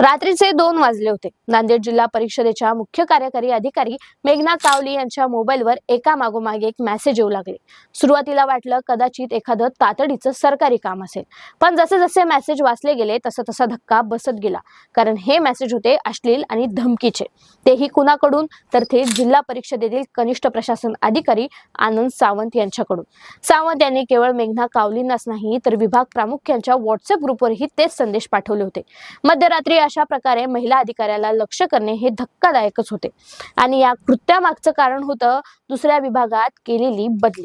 रात्रीचे दोन वाजले होते. नांदेड जिल्हा परिषदेच्या मुख्य कार्यकारी अधिकारी मेघना कावली यांच्या मोबाईलवर एका मागोमागे एक मेसेज येऊ लागले. सुरुवातीला वाटलं कदाचित एखादं तातडीचं सरकारी काम असेल. पण जसे जसे मेसेज वाचले गेले तसा तसा धक्का बसत गेला. कारण हे मेसेज होते अश्लील आणि धमकीचे. तेही कुणाकडून? तर ते जिल्हा परिषदेतील कनिष्ठ प्रशासन अधिकारी आनंद सावंत यांच्याकडून. सावंत यांनी केवळ मेघना कावलींनाच नाही तर विभाग प्रामुख्यांच्या व्हॉट्सअप ग्रुपवरही तेच संदेश पाठवले होते. मध्यरात्री अशा प्रकारे महिला अधिकाऱ्याला लक्ष करणे हे धक्कादायकच होते. आणि या कृत्यामागचं कारण होतं दुसऱ्या विभागात केलेली बदली.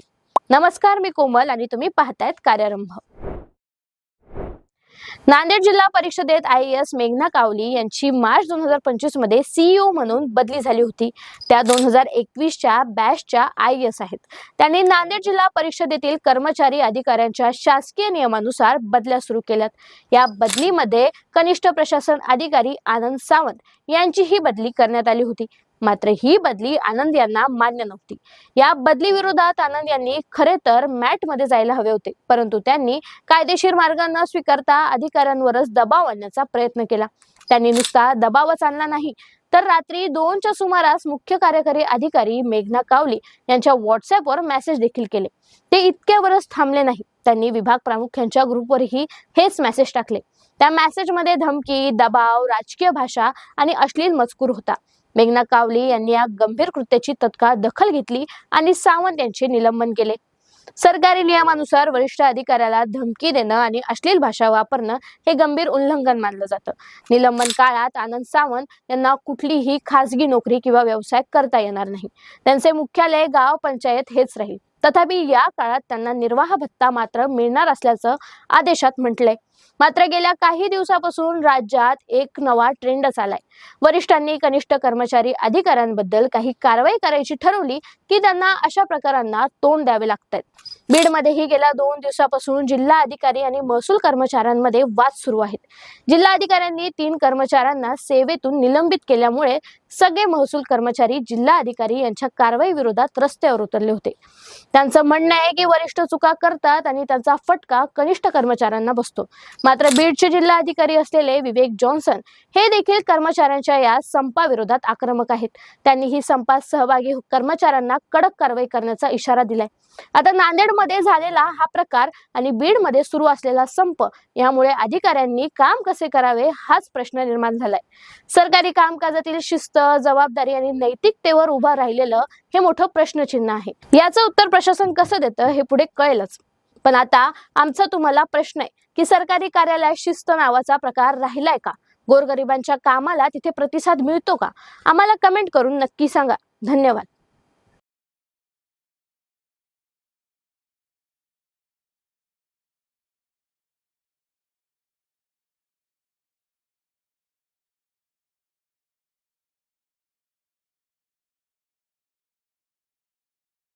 नमस्कार मी कोमल आणि तुम्ही पाहतायत कार्यारंभ. नांदेड जिल्हा परिषदेत आय एस मेघना कावली यांची मार्च दोन हजार पंचवीसमध्ये सीईओ म्हणून बदली झाली होती. त्या दोन हजार एकवीसच्या बॅचच्या आय एस आहेत. त्यांनी नांदेड जिल्हा परिषदेतील कर्मचारी अधिकाऱ्यांच्या शासकीय नियमानुसार बदल्या सुरू केल्यात. या बदलीमध्ये कनिष्ठ प्रशासन अधिकारी आनंद सावंत यांचीही बदली करण्यात आली होती. मात्र ही बदली आनंद यांना मान्य नव्हती. या बदली विरोधात आनंद यांनी खरे तर मॅटमध्ये जायला हवे होते परंतु त्यांनी कायदेशीर मार्ग न स्वीकारता अधिकाऱ्यांवरच दबाव आणण्याचा प्रयत्न केला. त्यांनी नुसता दबावच आणला नाही तर रात्री दोनच्या सुमारास मुख्य कार्यकारी अधिकारी मेघना कावली यांच्या व्हॉट्सअपवर मेसेज देखील केले. ते इतक्यावरच थांबले नाही. त्यांनी विभाग प्रामुख्यांच्या ग्रुपवरही हेच मेसेज टाकले. त्या मेसेजमध्ये धमकी दबाव राजकीय भाषा आणि अश्लील मजकूर होता. मेघना कावली यांनी या गंभीर कृत्याची तत्काळ दखल घेतली आणि सावंत यांचे निलंबन केले. सरकारी नियमानुसार वरिष्ठ अधिकाऱ्याला धमकी देणं आणि अश्लील भाषा वापरणं हे गंभीर उल्लंघन मानलं जातं. निलंबन काळात आनंद सावंत यांना कुठलीही खासगी नोकरी किंवा व्यवसाय करता येणार नाही. त्यांचे मुख्यालय गाव पंचायत हेच राहील. तथापि या काळात त्यांना निर्वाह भत्ता मात्र मिळणार असल्याचं आदेशात म्हटलंय. मात्र गेल्या काही दिवसापासून राज्यात एक नवा ट्रेंडच आलाय वरिष्ठांनी कनिष्ठ कर्मचारी अधिकाऱ्यांबद्दल काही कारवाई करायची ठरवली की त्यांना अशा प्रकारांना तोंड द्यावे लागतात बीडमध्येही गेल्या दोन दिवसापासून जिल्हा अधिकारी आणि महसूल कर्मचाऱ्यांमध्ये वाद सुरू आहेत. जिल्हा अधिकाऱ्यांनी तीन कर्मचाऱ्यांना सेवेतून निलंबित केल्यामुळे सगळे महसूल कर्मचारी जिल्हा अधिकारी यांच्या कारवाई विरोधात रस्त्यावर उतरले होते. त्यांचं म्हणणं आहे की वरिष्ठ चुका करतात आणि त्यांचा फटका कनिष्ठ कर्मचाऱ्यांना बसतो. मात्र बीडचे जिल्हा अधिकारी असलेले विवेक जॉन्सन हे देखील कर्मचाऱ्यांच्या या संपाविरोधात आक्रमक आहेत. त्यांनी ही संपात सहभागी कर्मचाऱ्यांना कडक कारवाई करण्याचा इशारा दिलाय. आता नांदेडमध्ये झालेला हा प्रकार आणि बीडमध्ये सुरू असलेला संप यामुळे अधिकाऱ्यांनी काम कसे करावे हाच प्रश्न निर्माण झालाय. सरकारी कामकाजातील शिस्त जबाबदारी आणि नैतिकतेवर उभं राहिलेलं हे मोठं प्रश्नचिन्ह आहे. याचं उत्तर प्रशासन कसं देतं हे पुढे कळेलच. पण आता आमचा तुम्हाला प्रश्न आहे की सरकारी कार्यालयात शिस्त नावाचा प्रकार राहिलाय का? गोरगरिबांच्या कामाला तिथे प्रतिसाद मिळतो का? आम्हाला कमेंट करून नक्की सांगा. धन्यवाद.